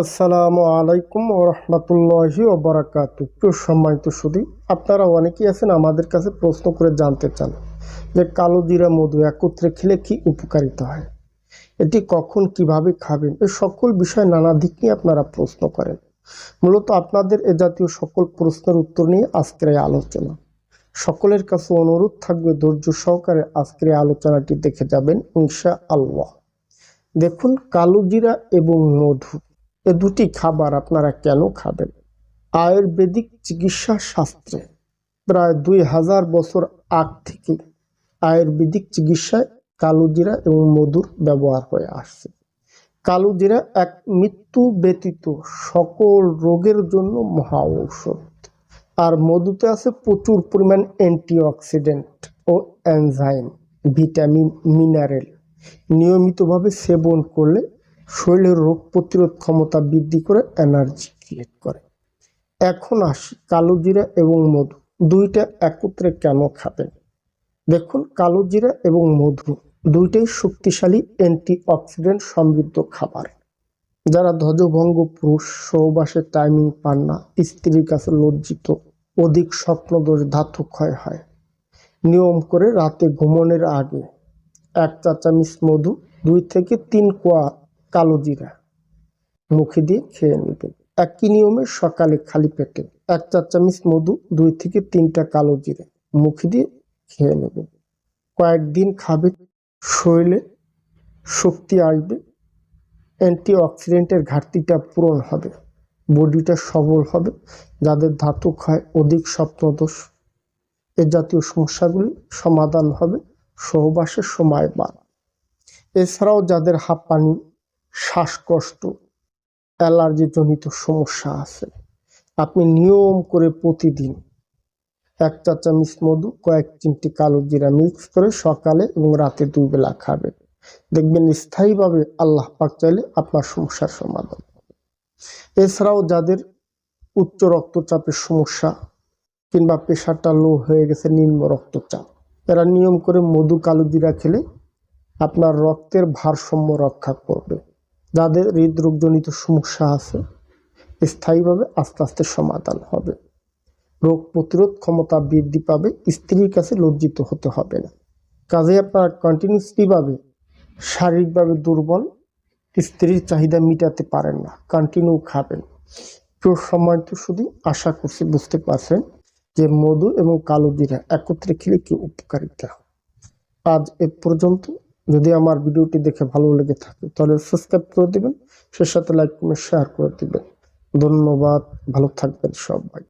আসসালামু আলাইকুম ও রহমতুল্লাহি ও বারাকাত প্রিয় সম্মানিত সুদী আপনারা অনেকেই আছেন আমাদের কাছে প্রশ্ন করে জানতে চান যে কালো জিরা মধু একত্রে খেলে কি উপকারিতা হয়? এটি কখন কীভাবে খাবেন? এই সকল বিষয় নানা দিক নিয়ে আপনারা প্রশ্ন করেন। মূলত আপনাদের এ জাতীয় সকল প্রশ্নের উত্তর নিয়ে আজকের এই আলোচনা। সকলের কাছে অনুরোধ থাকবে, ধৈর্য সহকারে আজকের এই আলোচনাটি দেখে যাবেন ইনশা আল্লাহ দেখুন, কালো জিরা এবং মধু এ দুটি খাবার আপনারা কেন খাবেন? আয়ুর্বেদিক চিকিৎসা শাস্ত্রে প্রায় দুই হাজার বছর আগ থেকে আয়ুর্বেদিক চিকিৎসায় কালোজিরা এবং মধুর ব্যবহার হয়ে আসছে। কালোজিরা এক মৃত্যু ব্যতীত সকল রোগের জন্য মহা ঔষধ। আর মধুতে আছে প্রচুর পরিমাণ অ্যান্টিঅক্সিডেন্ট ও এনজাইম, ভিটামিন, মিনারেল। নিয়মিতভাবে সেবন করলে শরীরের রোগ প্রতিরোধ ক্ষমতা বৃদ্ধি করে এনার্জি ক্রিয়েট করে। এখন আসি কালো জিরা এবং মধু। দুইটা একত্রে কেন খাবেন? দেখুন, কালো জিরা এবং মধু দুইটাই শক্তিশালী অ্যান্টি অক্সিডেন্ট সমৃদ্ধ খাবার। যারা ধ্বজভঙ্গ পুরুষ সহবাসের টাইমিং পান না, স্ত্রীর কাছে লজ্জিত, অধিক স্বপ্নদোষ ধাতু ক্ষয় হয়। নিয়ম করে রাতে ঘুমনের আগে এক চা চামচ মধু, দুই থেকে তিন কোয়া কালো জিরা। মুখে দিয়ে খেয়ে নেবেন একই নিয়মে সকালে খালি পেটে এক চার চামচ মধু, দুই থেকে তিনটা কালো জিরা মুখে দিয়ে খেয়ে নেবেন কয়েকদিন খাবে, শরীরে শক্তি আসবে অ্যান্টি অক্সিডেন্টের ঘাটতিটা পূরণ হবে, বডিটা সবল হবে, যাদের ধাতু খায় অধিক স্বপ্নদোষ এ জাতীয় সমস্যাগুলি সমাধান হবে সহবাসের সময় বাদ এছাড়াও যাদের হাঁপানি শ্বাসকষ্ট, অ্যালার্জিজনিত সমস্যা আছে। আপনি নিয়ম করে প্রতিদিন এক চা চামচ মধু, কয়েক চিমটি কালো জিরা মিক্স করে সকালে এবং রাতে দুই বেলা খাবেন। দেখবেন স্থায়ীভাবে আল্লাহ পাক চাইলে আপনার সমস্যার সমাধান এছাড়াও যাদের উচ্চ রক্তচাপের সমস্যা কিংবা প্রেশারটা লো হয়ে গেছে, নিম্ন রক্তচাপ, এরা নিয়ম করে মধু, কালো জিরা খেলে আপনার রক্তের ভারসাম্য রক্ষা করবে। যাদের হৃদরোগজনিত সমস্যা আছে, স্থায়ীভাবে আস্তে আস্তে সমাধান হবে। রোগ প্রতিরোধ ক্ষমতা বৃদ্ধি পাবে, স্ত্রীর কাছে লজ্জিত হতে হবে না। কাজে আপনারা কন্টিনিউসলিভাবে শারীরিকভাবে দুর্বল, স্ত্রীর চাহিদা মিটাতে পারেন না কন্টিনিউ খাবেন। প্রিয় সময় তো শুধু আশা করছি, বুঝতে পারছেন যে মধু এবং কালো জিরা একত্রে খেলে কি উপকারিতা? আজ এ পর্যন্ত। যদি আমার ভিডিওটি দেখে ভালো লেগে থাকে, তাহলে সাবস্ক্রাইব করে দেবেন সে সাথে লাইক করে শেয়ার করে দেবেন। ধন্যবাদ, ভালো থাকবেন সবাই।